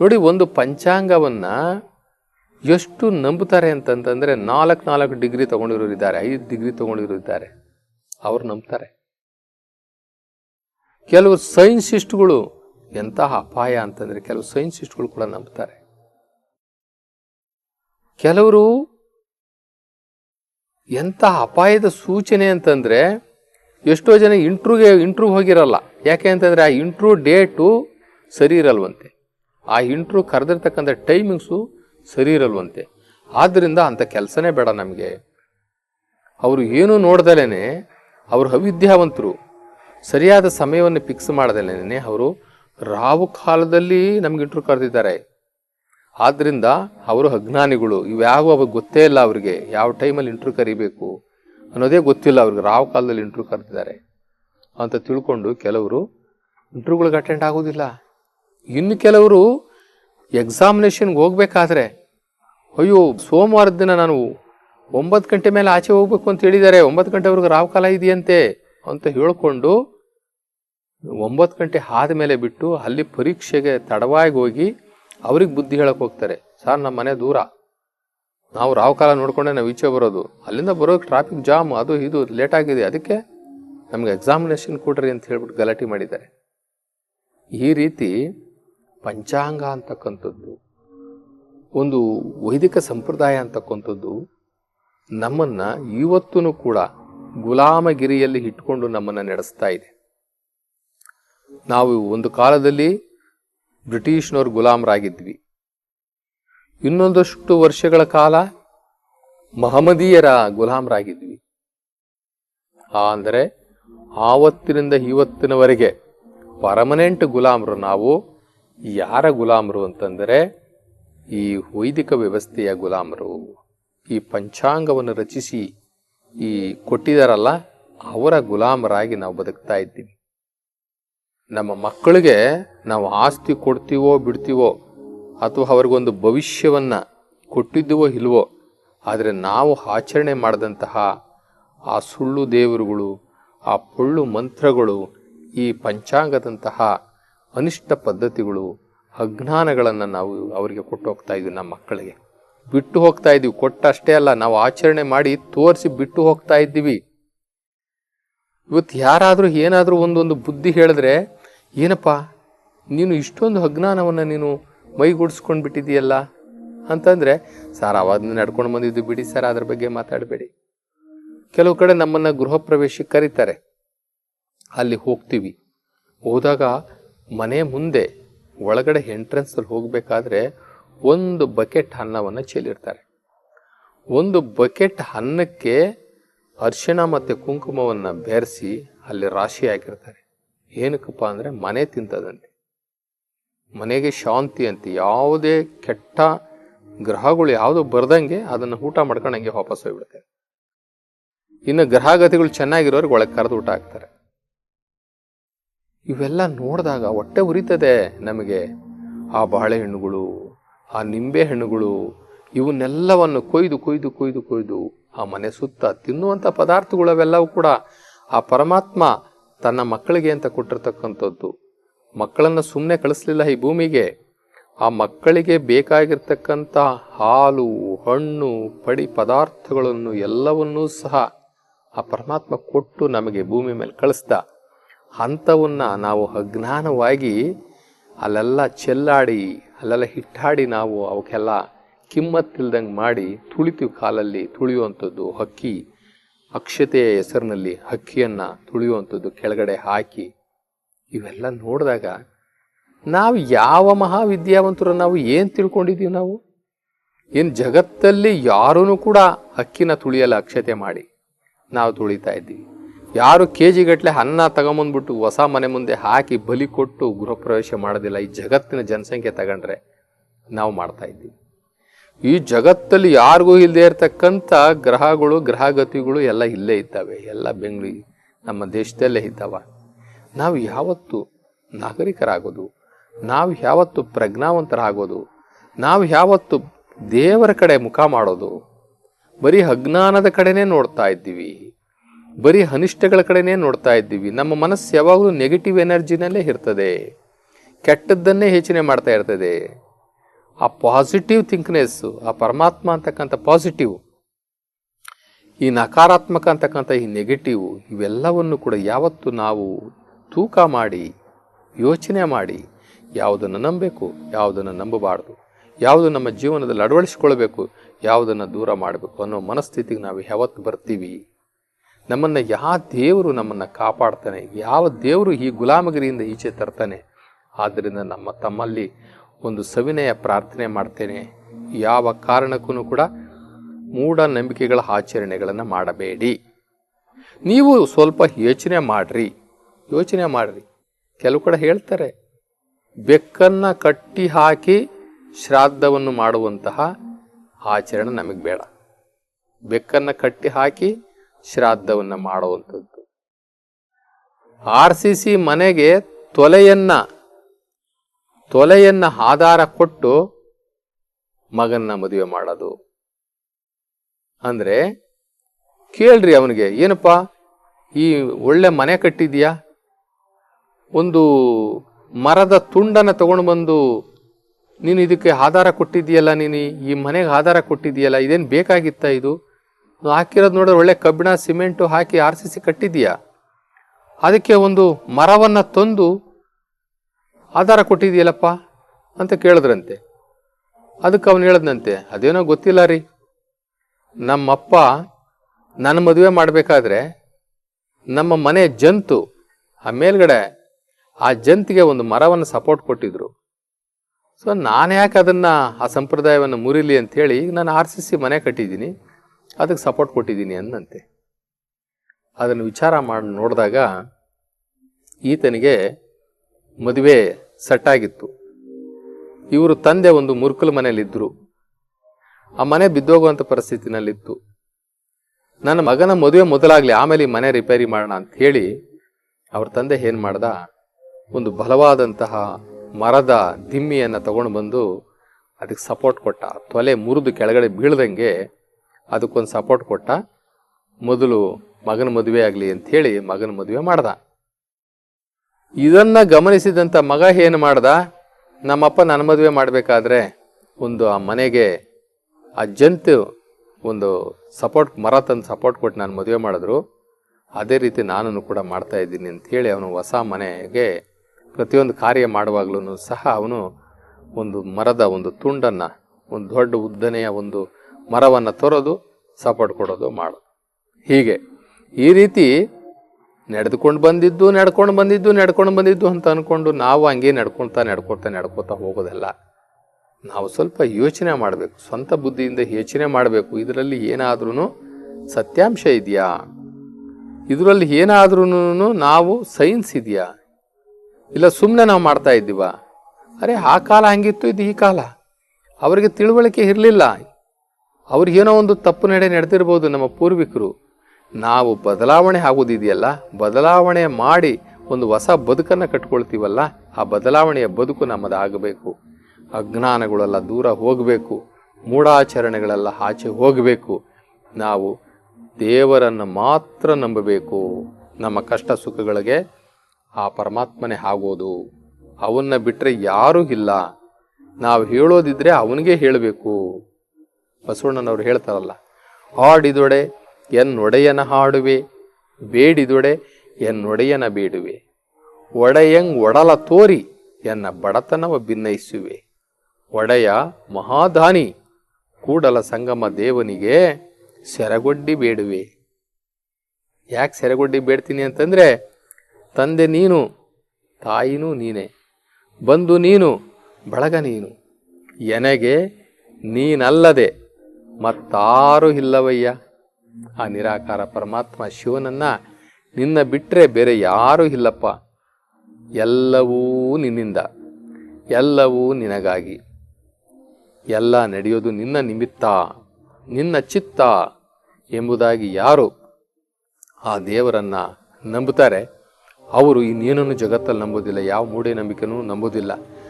ನೋಡಿ, ಒಂದು ಪಂಚಾಂಗವನ್ನು ಎಷ್ಟು ನಂಬುತ್ತಾರೆ ಅಂತಂತಂದರೆ ನಾಲ್ಕು ನಾಲ್ಕು ಡಿಗ್ರಿ ತಗೊಂಡಿರೋರು ಇದ್ದಾರೆ, ಐದು ಡಿಗ್ರಿ ತೊಗೊಂಡಿರೋರಿದ್ದಾರೆ ಅವ್ರು ನಂಬ್ತಾರೆ. ಕೆಲವು ಸೈನ್ಸಿಸ್ಟ್ಗಳು ಎಂತಹ ಅಪಾಯ ಅಂತಂದರೆ ಕೆಲವು ಸೈನ್ಸಿಸ್ಟ್ಗಳು ಕೂಡ ನಂಬ್ತಾರೆ. ಕೆಲವರು ಎಂತಹ ಅಪಾಯದ ಸೂಚನೆ ಅಂತಂದರೆ ಎಷ್ಟೋ ಜನ ಇಂಟ್ರೂಗೆ ಇಂಟ್ರೂ ಹೋಗಿರಲ್ಲ. ಯಾಕೆ ಅಂತಂದರೆ ಆ ಇಂಟ್ರೂ ಡೇಟು ಸರಿ ಇರಲ್ವಂತೆ. ಆ ಇಂಟ್ರೂ ಕರೆದಿರ್ತಕ್ಕಂಥ ಟೈಮಿಂಗ್ಸು ಸರಿ ಇರಲ್ವಂತೆ. ಆದ್ದರಿಂದ ಅಂಥ ಕೆಲಸನೇ ಬೇಡ ನಮಗೆ. ಅವರು ಏನೂ ನೋಡ್ದಲೇ ಅವರು ಅವಿದ್ಯಾವಂತರು. ಸರಿಯಾದ ಸಮಯವನ್ನು ಫಿಕ್ಸ್ ಮಾಡ್ದಲೇ ಅವರು ರಾವು ಕಾಲದಲ್ಲಿ ನಮ್ಗೆ ಇಂಟ್ರು ಕರೆದಿದ್ದಾರೆ. ಆದ್ದರಿಂದ ಅವರು ಅಜ್ಞಾನಿಗಳು, ಇವ್ಯಾವ ಗೊತ್ತೇ ಇಲ್ಲ ಅವರಿಗೆ ಯಾವ ಟೈಮಲ್ಲಿ ಇಂಟ್ರು ಕರಿಬೇಕು ಅನ್ನೋದೇ ಗೊತ್ತಿಲ್ಲ ಅವ್ರಿಗೆ ರಾವ್ ಕಾಲದಲ್ಲಿ ಇಂಟ್ರು ಕರೆದಿದ್ದಾರೆ ಅಂತ ತಿಳ್ಕೊಂಡು ಕೆಲವರು ಇಂಟ್ರುಗಳಿಗೆ ಅಟೆಂಡ್ ಆಗೋದಿಲ್ಲ. ಇನ್ನು ಕೆಲವರು ಎಕ್ಸಾಮಿನೇಷನ್ಗೆ ಹೋಗ್ಬೇಕಾದ್ರೆ, ಅಯ್ಯೋ, ಸೋಮವಾರದ ದಿನ ನಾನು ಒಂಬತ್ತು ಗಂಟೆ ಮೇಲೆ ಆಚೆ ಹೋಗ್ಬೇಕು ಅಂತ ಹೇಳಿದ್ದಾರೆ. ಒಂಬತ್ತು ಗಂಟೆವರೆಗೂ ರಾವ್ ಕಾಲ ಇದೆಯಂತೆ ಅಂತ ಹೇಳಿಕೊಂಡು ಒಂಬತ್ತು ಗಂಟೆ ಆದಮೇಲೆ ಬಿಟ್ಟು ಅಲ್ಲಿ ಪರೀಕ್ಷೆಗೆ ತಡವಾಗಿ ಹೋಗಿ ಅವ್ರಿಗೆ ಬುದ್ಧಿ ಹೇಳಕ್ಕೆ ಹೋಗ್ತಾರೆ. ಸರ್, ನಮ್ಮ ಮನೆ ದೂರ. ನಾವು ರಾವ್ ಕಾಲ ನೋಡ್ಕೊಂಡೆ ನಾವು ಈಚೆ ಬರೋದು. ಅಲ್ಲಿಂದ ಬರೋಕ್ಕೆ ಟ್ರಾಫಿಕ್ ಜಾಮ್ ಅದು ಇದು ಲೇಟ್ ಆಗಿದೆ. ಅದಕ್ಕೆ ನಮ್ಗೆ ಎಕ್ಸಾಮಿನೇಷನ್ ಕೊಡ್ರಿ ಅಂತ ಹೇಳ್ಬಿಟ್ಟು ಗಲಾಟೆ ಮಾಡಿದ್ದಾರೆ. ಈ ರೀತಿ ಪಂಚಾಂಗ ಅಂತಕ್ಕಂಥದ್ದು, ಒಂದು ವೈದಿಕ ಸಂಪ್ರದಾಯ ಅಂತಕ್ಕಂಥದ್ದು, ನಮ್ಮನ್ನು ಇವತ್ತೂ ಕೂಡ ಗುಲಾಮಗಿರಿಯಲ್ಲಿ ಇಟ್ಕೊಂಡು ನಮ್ಮನ್ನು ನಡೆಸ್ತಾ ಇದೆ. ನಾವು ಒಂದು ಕಾಲದಲ್ಲಿ ಬ್ರಿಟಿಷ್ನವ್ರ ಗುಲಾಮರಾಗಿದ್ವಿ. ಇನ್ನೊಂದಷ್ಟು ವರ್ಷಗಳ ಕಾಲ ಮಹಮ್ಮದೀಯರ ಗುಲಾಮರಾಗಿದ್ವಿ. ಅಂದರೆ, ಆವತ್ತಿನಿಂದ ಇವತ್ತಿನವರೆಗೆ ಪರ್ಮನೆಂಟ್ ಗುಲಾಮರು ನಾವು ಯಾರ ಗುಲಾಮರು ಅಂತಂದರೆ ಈ ವೈದಿಕ ವ್ಯವಸ್ಥೆಯ ಗುಲಾಮರು. ಈ ಪಂಚಾಂಗವನ್ನು ರಚಿಸಿ ಈ ಕೊಟ್ಟಿದಾರಲ್ಲ, ಅವರ ಗುಲಾಮರಾಗಿ ನಾವು ಬದುಕ್ತಾ ಇದ್ದೀವಿ. ನಮ್ಮ ಮಕ್ಕಳಿಗೆ ನಾವು ಆಸ್ತಿ ಕೊಡ್ತೀವೋ ಬಿಡ್ತೀವೋ, ಅಥವಾ ಅವ್ರಿಗೊಂದು ಭವಿಷ್ಯವನ್ನು ಕೊಟ್ಟಿದ್ದೀವೋ ಇಲ್ವೋ, ಆದರೆ ನಾವು ಆಚರಣೆ ಮಾಡಿದಂತಹ ಆ ಸುಳ್ಳು ದೇವರುಗಳು, ಆ ಪೊಳ್ಳು ಮಂತ್ರಗಳು, ಈ ಪಂಚಾಂಗದಂತಹ ಅನಿಷ್ಟ ಪದ್ಧತಿಗಳು, ಅಜ್ಞಾನಗಳನ್ನು ನಾವು ಅವರಿಗೆ ಕೊಟ್ಟು ಹೋಗ್ತಾ ಇದ್ವಿ ನಮ್ಮ ಮಕ್ಕಳಿಗೆ. ಬಿಟ್ಟು ಹೋಗ್ತಾ ಇದ್ದೀವಿ ಕೊಟ್ಟಷ್ಟೇ ಅಲ್ಲ, ನಾವು ಆಚರಣೆ ಮಾಡಿ ತೋರಿಸಿ ಬಿಟ್ಟು ಹೋಗ್ತಾ ಇದ್ದೀವಿ. ಇವತ್ತು ಯಾರಾದರೂ ಏನಾದರೂ ಒಂದೊಂದು ಬುದ್ಧಿ ಹೇಳಿದ್ರೆ, ಏನಪ್ಪ, ನೀನು ಇಷ್ಟೊಂದು ಅಜ್ಞಾನವನ್ನು ನೀನು ಮೈಗೂಡಿಸ್ಕೊಂಡು ಬಿಟ್ಟಿದೀಯಲ್ಲ ಅಂತಂದರೆ, ಸರ್, ಅವಾಗ ನಡ್ಕೊಂಡು ಬಂದಿದ್ದು ಬಿಡಿ ಸರ್, ಅದ್ರ ಬಗ್ಗೆ ಮಾತಾಡಬೇಡಿ. ಕೆಲವು ಕಡೆ ನಮ್ಮನ್ನು ಗೃಹ ಪ್ರವೇಶಕ್ಕೆ ಕರೀತಾರೆ. ಅಲ್ಲಿ ಹೋಗ್ತೀವಿ. ಹೋದಾಗ ಮನೆ ಮುಂದೆ ಒಳಗಡೆ ಎಂಟ್ರೆನ್ಸಲ್ಲಿ ಹೋಗಬೇಕಾದ್ರೆ ಒಂದು ಬಕೆಟ್ ಅನ್ನವನ್ನು ಚೆಲ್ಲಿರ್ತಾರೆ. ಒಂದು ಬಕೆಟ್ ಅನ್ನಕ್ಕೆ ಅರಿಶಿಣ ಮತ್ತು ಕುಂಕುಮವನ್ನು ಬೆರೆಸಿ ಅಲ್ಲಿ ರಾಶಿ ಹಾಕಿರ್ತಾರೆ. ಏನಕ್ಕಪ್ಪ ಅಂದರೆ ಮನೆ ತಿಂತದಂತೆ. ಮನೆಗೆ ಶಾಂತಿ ಅಂತ ಯಾವುದೇ ಕೆಟ್ಟ ಗ್ರಹಗಳು ಯಾವುದು ಬರ್ದಂಗೆ ಅದನ್ನು ಊಟ ಮಾಡ್ಕೊಂಡಂಗೆ ವಾಪಸ್ ಹೋಗ್ಬಿಡ್ತಾರೆ ಇನ್ನು ಗ್ರಹಗತಿಗಳು ಚೆನ್ನಾಗಿರೋರಿಗೆ ಒಳಗೆ ಕರೆದು ಊಟ ಹಾಕ್ತಾರೆ. ಇವೆಲ್ಲ ನೋಡಿದಾಗ ಹೊಟ್ಟೆ ಉರಿತದೆ ನಮಗೆ. ಆ ಬಾಳೆಹಣ್ಣುಗಳು ಆ ನಿಂಬೆ ಹಣ್ಣುಗಳು, ಇವನ್ನೆಲ್ಲವನ್ನು ಕೊಯ್ದು ಕೊಯ್ದು ಕೊಯ್ದು ಕೊಯ್ದು ಆ ಮನೆ ಸುತ್ತ ತಿನ್ನುವಂಥ ಪದಾರ್ಥಗಳವೆಲ್ಲವೂ ಕೂಡ ಆ ಪರಮಾತ್ಮ ತನ್ನ ಮಕ್ಕಳಿಗೆ ಅಂತ ಕೊಟ್ಟಿರ್ತಕ್ಕಂಥದ್ದು. ಮಕ್ಕಳನ್ನು ಸುಮ್ಮನೆ ಕಳಿಸ್ಲಿಲ್ಲ ಈ ಭೂಮಿಗೆ. ಆ ಮಕ್ಕಳಿಗೆ ಬೇಕಾಗಿರ್ತಕ್ಕಂಥ ಹಾಲು, ಹಣ್ಣು, ಪಡಿ ಪದಾರ್ಥಗಳನ್ನು ಎಲ್ಲವನ್ನೂ ಸಹ ಆ ಪರಮಾತ್ಮ ಕೊಟ್ಟು ನಮಗೆ ಭೂಮಿ ಮೇಲೆ ಕಳಿಸ್ದ. ಅಂಥವನ್ನ ನಾವು ಅಜ್ಞಾನವಾಗಿ ಅಲ್ಲೆಲ್ಲ ಚೆಲ್ಲಾಡಿ, ಅಲ್ಲೆಲ್ಲ ಹಿಟ್ಟಾಡಿ ನಾವು ಅವಕ್ಕೆಲ್ಲ ಕಿಮ್ಮತ್ತಿಲ್ದಂಗೆ ಮಾಡಿ ತುಳಿತೀವಿ ಕಾಲಲ್ಲಿ ತುಳಿಯುವಂಥದ್ದು ಹಕ್ಕಿ. ಅಕ್ಷತೆಯ ಹೆಸರಿನಲ್ಲಿ ಹಕ್ಕಿಯನ್ನು ತುಳಿಯುವಂಥದ್ದು ಕೆಳಗಡೆ ಹಾಕಿ. ಇವೆಲ್ಲ ನೋಡಿದಾಗ ನಾವು ಯಾವ ಮಹಾವಿದ್ಯಾವಂತರು ನಾವು ಏನು ತಿಳ್ಕೊಂಡಿದ್ದೀವಿ ನಾವು? ಏನು ಜಗತ್ತಲ್ಲಿ ಯಾರೂ ಕೂಡ ಹಕ್ಕಿನ ತುಳಿಯಲ್ಲ ಅಕ್ಷತೆ ಮಾಡಿ. ನಾವು ತುಳಿತಾ ಇದ್ದೀವಿ. ಯಾರು ಕೆ ಜಿಗಟ್ಟಲೆ ಅನ್ನ ತಗೊಂಬಂದ್ಬಿಟ್ಟು ಹೊಸ ಮನೆ ಮುಂದೆ ಹಾಕಿ ಬಲಿ ಕೊಟ್ಟು ಗೃಹ ಪ್ರವೇಶ ಮಾಡೋದಿಲ್ಲ. ಈ ಜಗತ್ತಿನ ಜನಸಂಖ್ಯೆ ತಗೊಂಡ್ರೆ ನಾವು ಮಾಡ್ತಾ ಇದ್ದೀವಿ. ಈ ಜಗತ್ತಲ್ಲಿ ಯಾರಿಗೂ ಇಲ್ಲದೆ ಇರತಕ್ಕಂಥ ಗ್ರಹಗಳು, ಗ್ರಹಗತಿಗಳು ಎಲ್ಲ ಇಲ್ಲೇ ಇದ್ದಾವೆ. ಎಲ್ಲ ಬೆಂಗಳೂರು ನಮ್ಮ ದೇಶದಲ್ಲೇ ಇದ್ದಾವ. ನಾವು ಯಾವತ್ತು ನಾಗರಿಕರಾಗೋದು, ನಾವು ಯಾವತ್ತು ಪ್ರಜ್ಞಾವಂತರಾಗೋದು, ನಾವು ಯಾವತ್ತು ದೇವರ ಕಡೆ ಮುಖ ಮಾಡೋದು, ಬರೀ ಅಜ್ಞಾನದ ಕಡೆನೇ ನೋಡ್ತಾ ಇದ್ದೀವಿ. ಬರೀ ಅನಿಷ್ಟಗಳ ಕಡೆನೇ ನೋಡ್ತಾ ಇದ್ದೀವಿ. ನಮ್ಮ ಮನಸ್ಸು ಯಾವಾಗಲೂ ನೆಗೆಟಿವ್ ಎನರ್ಜಿನಲ್ಲೇ ಇರ್ತದೆ. ಕೆಟ್ಟದ್ದನ್ನೇ ಯೋಚನೆ ಮಾಡ್ತಾ ಇರ್ತದೆ. ಆ ಪಾಸಿಟಿವ್ ಥಿಂಕ್ನೆಸ್ಸು ಆ ಪರಮಾತ್ಮ ಅಂತಕ್ಕಂಥ ಪಾಸಿಟಿವ್ ಈ ನಕಾರಾತ್ಮಕ ಅಂತಕ್ಕಂಥ ಈ ನೆಗೆಟಿವ್ ಇವೆಲ್ಲವನ್ನು ಕೂಡ ಯಾವತ್ತು ನಾವು ತೂಕ ಮಾಡಿ, ಯೋಚನೆ ಮಾಡಿ ಯಾವುದನ್ನು ನಂಬಬೇಕು, ಯಾವುದನ್ನು ನಂಬಬಾರ್ದು, ಯಾವುದು ನಮ್ಮ ಜೀವನದಲ್ಲಿ ಅಳವಡಿಸ್ಕೊಳ್ಬೇಕು ಯಾವುದನ್ನು ದೂರ ಮಾಡಬೇಕು ಅನ್ನೋ ಮನಸ್ಥಿತಿಗೆ ನಾವು ಯಾವತ್ತು ಬರ್ತೀವಿ. ನಮ್ಮನ್ನು ಯಾವ ದೇವರು ನಮ್ಮನ್ನು ಕಾಪಾಡ್ತಾನೆ, ಯಾವ ದೇವರು ಈ ಗುಲಾಮಗಿರಿಯಿಂದ ಈಚೆ ತರ್ತಾನೆ. ಆದ್ದರಿಂದ ನಮ್ಮ ತಮ್ಮಲ್ಲಿ ಒಂದು ಸವಿನಯ ಪ್ರಾರ್ಥನೆ ಮಾಡ್ತೇನೆ. ಯಾವ ಕಾರಣಕ್ಕೂ ಕೂಡ ಮೂಢನಂಬಿಕೆಗಳ ಆಚರಣೆಗಳನ್ನು ಮಾಡಬೇಡಿ. ನೀವು ಸ್ವಲ್ಪ ಯೋಚನೆ ಮಾಡ್ರಿ. ಯೋಚನೆ ಮಾಡ್ರಿ. ಕೆಲವು ಕಡೆ ಹೇಳ್ತಾರೆ, ಬೆಕ್ಕನ್ನು ಕಟ್ಟಿ ಹಾಕಿ ಶ್ರಾದ್ದವನ್ನು ಮಾಡುವಂತಹ ಆಚರಣೆ ನಮಗೆ ಬೇಡ. ಬೆಕ್ಕನ್ನು ಕಟ್ಟಿ ಹಾಕಿ ಶ್ರಾದ್ದವನ್ನು ಮಾಡುವಂಥದ್ದು. ಆರ್ ಸಿ ಸಿ ಮನೆಗೆ ತೊಲೆಯನ್ನ ತೊಲೆಯನ್ನ ಆಧಾರ ಕೊಟ್ಟು ಮಗನ್ನ ಮದುವೆ ಮಾಡೋದು. ಅಂದ್ರೆ, ಕೇಳ್ರಿ ಅವನಿಗೆ, ಏನಪ್ಪ, ಈ ಒಳ್ಳೆ ಮನೆ ಕಟ್ಟಿದ್ಯಾ? ಒಂದು ಮರದ ತುಂಡನ್ನು ತಗೊಂಡು ಬಂದು, ನೀನು ಇದಕ್ಕೆ ಆಧಾರ ಕೊಟ್ಟಿದ್ದೀಯಲ್ಲ ನೀನು, ಈ ಮನೆಗೆ ಆಧಾರ ಕೊಟ್ಟಿದ್ದೀಯಲ್ಲ, ಇದೇನು ಬೇಕಾಗಿತ್ತ ಇದು? ನೀವು ಹಾಕಿರೋದು ನೋಡಿದ್ರೆ ಒಳ್ಳೆ ಕಬ್ಬಿಣ, ಸಿಮೆಂಟು ಹಾಕಿ ಆರ್ ಸಿ ಸಿ ಕಟ್ಟಿದೀಯಾ ಅದಕ್ಕೆ ಒಂದು ಮರವನ್ನು ತಂದು ಆಧಾರ ಕೊಟ್ಟಿದೆಯಲ್ಲಪ್ಪ ಅಂತ ಕೇಳಿದ್ರಂತೆ. ಅದಕ್ಕೆ ಅವನು ಹೇಳದ್ನಂತೆ, ಅದೇನೋ ಗೊತ್ತಿಲ್ಲ ರೀ. ನಮ್ಮಪ್ಪ ನನ್ನ ಮದುವೆ ಮಾಡಬೇಕಾದ್ರೆ ನಮ್ಮ ಮನೆ ಜಂತು, ಆ ಮೇಲ್ಗಡೆ ಆ ಜಂತಿಗೆ ಒಂದು ಮರವನ್ನು ಸಪೋರ್ಟ್ ಕೊಟ್ಟಿದ್ರು. ಸೊ ನಾನು ಯಾಕೆ ಅದನ್ನು ಆ ಸಂಪ್ರದಾಯವನ್ನು ಮುರಿಲಿ ಅಂತ ಹೇಳಿ ನಾನು ಆರ್ ಸಿ ಸಿ ಮನೆ ಕಟ್ಟಿದ್ದೀನಿ. ಅದಕ್ಕೆ ಸಪೋರ್ಟ್ ಕೊಟ್ಟಿದ್ದೀನಿ ಅಂದಂತೆ ಅದನ್ನು ವಿಚಾರ ಮಾಡಿ, ನೋಡಿದಾಗ ಈತನಿಗೆ ಮದುವೆ ಸೆಟ್ ಆಗಿತ್ತು. ಇವರು ತಂದೆ ಒಂದು ಮುರುಕಲ್ ಮನೆಯಲ್ಲಿದ್ದರು. ಆ ಮನೆ ಬಿದ್ದೋಗುವಂಥ ಪರಿಸ್ಥಿತಿನಲ್ಲಿತ್ತು. ನನ್ನ ಮಗನ ಮದುವೆ ಮೊದಲಾಗಲಿ, ಆಮೇಲೆ ಈ ಮನೆ ರಿಪೇರಿ ಮಾಡೋಣ ಅಂತ ಹೇಳಿ ಅವ್ರ ತಂದೆ ಏನು ಮಾಡ್ದ? ಒಂದು ಬಲವಾದಂತಹ ಮರದ ದಿಮ್ಮಿಯನ್ನು ತಗೊಂಡು ಬಂದು ಅದಕ್ಕೆ ಸಪೋರ್ಟ್ ಕೊಟ್ಟ. ತೊಲೆ ಮುರಿದು ಕೆಳಗಡೆ ಬೀಳ್ದಂಗೆ ಅದಕ್ಕೊಂದು ಸಪೋರ್ಟ್ ಕೊಟ್ಟ ಮೊದಲು ಮಗನ ಮದುವೆ ಆಗಲಿ ಅಂಥೇಳಿ ಮಗನ ಮದುವೆ ಮಾಡ್ದ. ಇದನ್ನು ಗಮನಿಸಿದಂಥ ಮಗ ಏನು ಮಾಡ್ದ? ನಮ್ಮಪ್ಪ ನನ್ನ ಮದುವೆ ಮಾಡಬೇಕಾದ್ರೆ ಒಂದು ಆ ಮನೆಗೆ ಆ ಜಂತು ಒಂದು ಸಪೋರ್ಟ್ ಮರ ತಂದು ಸಪೋರ್ಟ್ ಕೊಟ್ಟು ನಾನು ಮದುವೆ ಮಾಡಿದ್ರು. ಅದೇ ರೀತಿ ನಾನು ಕೂಡ ಮಾಡ್ತಾ ಇದ್ದೀನಿ ಅಂಥೇಳಿ ಅವನು ಹೊಸ ಮನೆಗೆ ಪ್ರತಿಯೊಂದು ಕಾರ್ಯ ಮಾಡುವಾಗಲೂ ಸಹ ಅವನು ಒಂದು ಮರದ ಒಂದು ತುಂಡನ್ನು, ಒಂದು ದೊಡ್ಡ ಉದ್ದನೆಯ ಒಂದು ಮರವನ್ನು ತೊರೋದು, ಸಪೋರ್ಟ್ ಕೊಡೋದು ಮಾಡೋದು ಹೀಗೆ ಈ ರೀತಿ ನಡೆದುಕೊಂಡು ಬಂದಿದ್ದು, ನಡ್ಕೊಂಡು ಬಂದಿದ್ದು ನಡ್ಕೊಂಡು ಬಂದಿದ್ದು ಅಂತ ಅಂದ್ಕೊಂಡು ನಾವು ಹಂಗೆ ನಡ್ಕೊಳ್ತಾ ನಡ್ಕೊಳ್ತಾ ನಡ್ಕೊಳ್ತಾ ಹೋಗೋದಲ್ಲ ನಾವು ಸ್ವಲ್ಪ ಯೋಚನೆ ಮಾಡಬೇಕು, ಸ್ವಂತ ಬುದ್ಧಿಯಿಂದ ಯೋಚನೆ ಮಾಡಬೇಕು. ಇದರಲ್ಲಿ ಏನಾದ್ರೂ ಸತ್ಯಾಂಶ ಇದೆಯಾ? ಇದರಲ್ಲಿ ಏನಾದ್ರೂ ನಾವು ಸೈನ್ಸ್ ಇದೆಯಾ? ಇಲ್ಲ ಸುಮ್ಮನೆ ನಾವು ಮಾಡ್ತಾ ಇದ್ದೀವ? ಅರೆ, ಆ ಕಾಲ ಹಂಗಿತ್ತು, ಇದು ಈ ಕಾಲ. ಅವರಿಗೆ ತಿಳುವಳಿಕೆ ಇರಲಿಲ್ಲ. ಅವ್ರಿಗೇನೋ ಒಂದು ತಪ್ಪು ನಡೆ ನಡೆದಿರ್ಬೋದು ನಮ್ಮ ಪೂರ್ವಿಕರು. ನಾವು ಬದಲಾವಣೆ ಆಗೋದಿದೆಯಲ್ಲ? ಬದಲಾವಣೆ ಮಾಡಿ ಒಂದು ಹೊಸ ಬದುಕನ್ನು ಕಟ್ಕೊಳ್ತೀವಲ್ಲ? ಆ ಬದಲಾವಣೆಯ ಬದುಕು ನಮ್ಮದಾಗಬೇಕು. ಅಜ್ಞಾನಗಳೆಲ್ಲ ದೂರ ಹೋಗಬೇಕು. ಮೂಢಾಚರಣೆಗಳೆಲ್ಲ ಆಚೆ ಹೋಗಬೇಕು. ನಾವು ದೇವರನ್ನು ಮಾತ್ರ ನಂಬಬೇಕು. ನಮ್ಮ ಕಷ್ಟ ಸುಖಗಳಿಗೆ ಆ ಪರಮಾತ್ಮನೇ ಆಗೋದು. ಅವನ್ನ ಬಿಟ್ಟರೆ ಯಾರೂ ಇಲ್ಲ. ನಾವು ಹೇಳೋದಿದ್ರೆ ಅವನಿಗೆ ಹೇಳಬೇಕು. ಬಸವಣ್ಣನವರು ಹೇಳ್ತಾರಲ್ಲ, ಹಾಡಿದೊಡೆ ಎನ್ನೊಡೆಯನ ಹಾಡುವೆ, ಬೇಡಿದೊಡೆ ಎನ್ನೊಡೆಯನ ಬೇಡುವೆ. ಒಡೆಯಂಗ್ ಒಡಲ ತೋರಿ ಎನ್ನ ಬಡತನವ ಭಿನ್ನಯಿಸುವೆ ಒಡೆಯ ಮಹಾದಾನಿ ಕೂಡಲ ಸಂಗಮ ದೇವನಿಗೆ ಸೆರಗೊಡ್ಡಿ ಬೇಡುವೆ. ಯಾಕೆ ಸೆರಗೊಡ್ಡಿ ಬೇಡ್ತೀನಿ ಅಂತಂದ್ರೆ, ತಂದೆ ನೀನು, ತಾಯಿನೂ ನೀನೇ. ಬಂದು ನೀನು, ಬಳಗ ನೀನು. ಎನಗೆ ನೀನಲ್ಲದೆ ಮತ್ತಾರೂ ಇಲ್ಲವಯ್ಯ? ಆ ನಿರಾಕಾರ ಪರಮಾತ್ಮ ಶಿವನನ್ನ ನಿನ್ನ ಬಿಟ್ಟರೆ ಬೇರೆ ಯಾರೂ ಇಲ್ಲಪ್ಪ. ಎಲ್ಲವೂ ನಿನ್ನಿಂದ, ಎಲ್ಲವೂ ನಿನಗಾಗಿ. ಎಲ್ಲ ನಡೆಯೋದು ನಿನ್ನ ನಿಮಿತ್ತ, ನಿನ್ನ ಚಿತ್ತ ಎಂಬುದಾಗಿ ಯಾರು ಆ ದೇವರನ್ನ ನಂಬುತ್ತಾರೆ? ಅವರು ಇನ್ನೇನನ್ನು ಜಗತ್ತಲ್ಲಿ ನಂಬೋದಿಲ್ಲ ಯಾವ ಮೂಢನಂಬಿಕೆನೂ ನಂಬೋದಿಲ್ಲ